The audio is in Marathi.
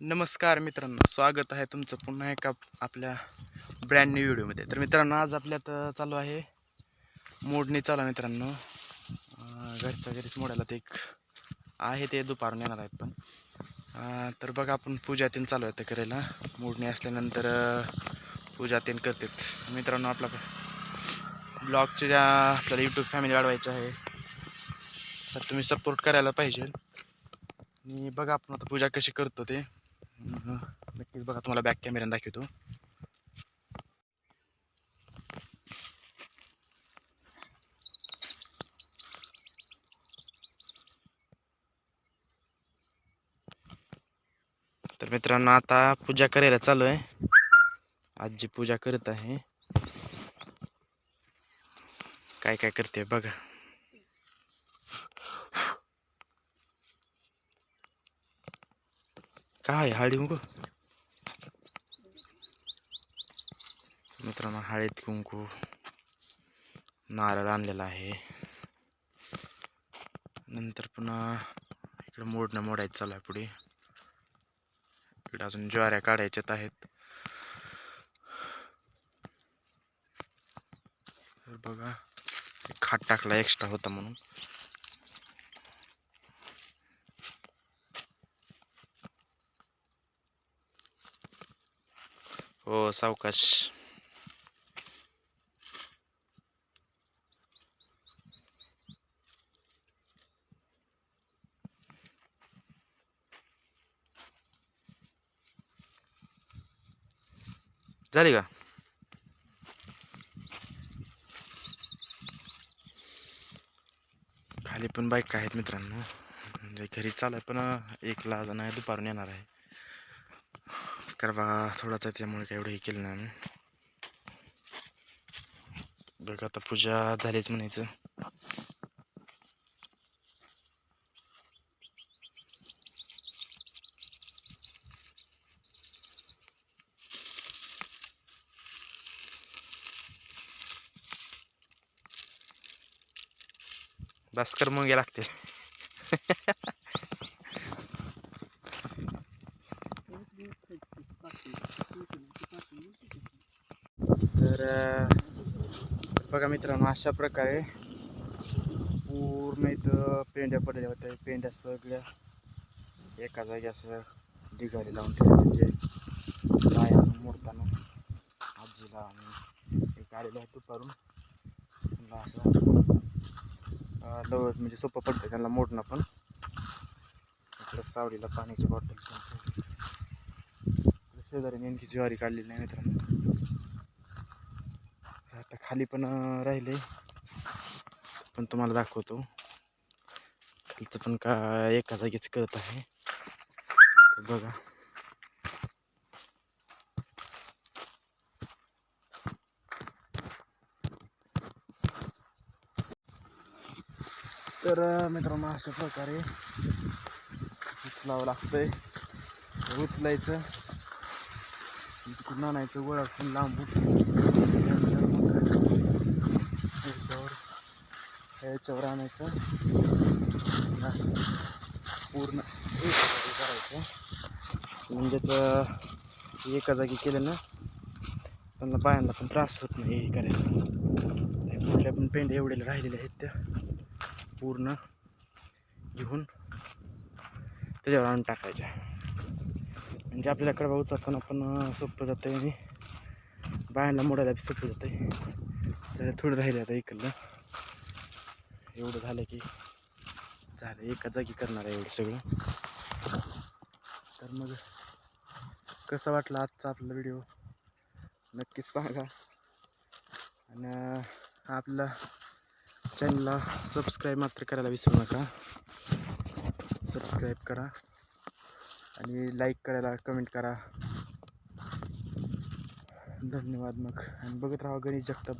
नमस्कार मित्रांनो स्वागत आहे तुमचं पुन्हा एका आपल्या ब्रँड न्यू व्हिडिओमध्ये तर मित्रांनो आज आपल्यात चालू आहे मोडणी चालू आहे मित्रांनो. घरच्या घरीच मोडायला ते एक आहे ते दुपारून येणार आहेत पण. तर बघा आपण पूजा तीन चालू आहे ते करायला. मोडणी असल्यानंतर पूजा तीन करतात. मित्रांनो आपला ब्लॉगचे ज्या आपल्याला यूट्यूब फॅमिली वाढवायची आहे सर तुम्ही सपोर्ट करायला पाहिजे. आणि बघा आपण आता पूजा कशी करतो ते. नक्कीच बघा तुम्हाला बॅक कॅमेऱ्याने दाखवतो तर मित्रांनो आता पूजा करायला चालू आहे आजी पूजा करत आहे. काय काय करते बघा. काय? हळदी कुंकू? मित्रांनो हळद कुंकू नारळ आणलेला आहे. नंतर पुन्हा इकडं मोडणं मोडायचं चालू आहे पुढे. इकडे अजून ज्वाऱ्या काढायच्यात आहेत. बघा खाट टाकला एक्स्ट्रा होता म्हणून. हो सावकाश. झाली का? खाली पण बाईक आहेत मित्रांनो. म्हणजे घरी चालाय पण एक ला नाही दुपारून येणार आहे. करवा थोडाच आहे त्यामुळे काय एवढं हे केलं नाही आम्ही. बघ आता पूजा झालीच म्हणायचं. भास्कर कर मग लागते तर बघा मित्रांनो अशा प्रकारे पूर्ण इथं पेंड्या पडलेल्या होत्या. पेंड्या सगळ्या एका जागी असं ढिगारी लावून ठेवल्या म्हणजे बाया मोडताना आजीला आणि एक आलेलं आहे दुपारून असं लवकर म्हणजे सोपं पडतं त्यांना मोडणं पण. इकडं सावलीला पाण्याची बॉटल शेजारी नेमकी ज्वारी काढलेली नाही मित्रांनो. खाली पण राहिले. पण तुम्हाला दाखवतो. खालचं पण का एका जागीच करत आहे. तर बघा. तर मित्रांनो अशा प्रकारे उचलावं लागतंय. उचलायचं तिकडून आणायचं गोळा पण याच्यावर आणायचं. पूर्ण एका करायचं. म्हणजेच एका जागी केलं ना त्यांना बायांना पण त्रास होत नाही हे करायचं कुठल्या पण पेंड एवढे राहिलेल्या आहेत त्या. पूर्ण घेऊन त्याच्यावर आणून टाकायच्या. म्हणजे आपल्याला कडबा उचलताना पण सोपं जातं आणि बायांना मोडायला बी सोपं जातं तर थोडं राहिलं आता इकडलं एवढं झालं की झालं एका जागी करणार आहे एवढं सगळं. तर मग कसं वाटलं आजचा आपला व्हिडिओ नक्कीच सांगा. आणि आपला चॅनलला सबस्क्राईब मात्र करायला विसरू नका. सबस्क्राईब करा. आणि लाईक करायला कमेंट करा. धन्यवाद मग. आणि बघत राहा गणेश जगताप.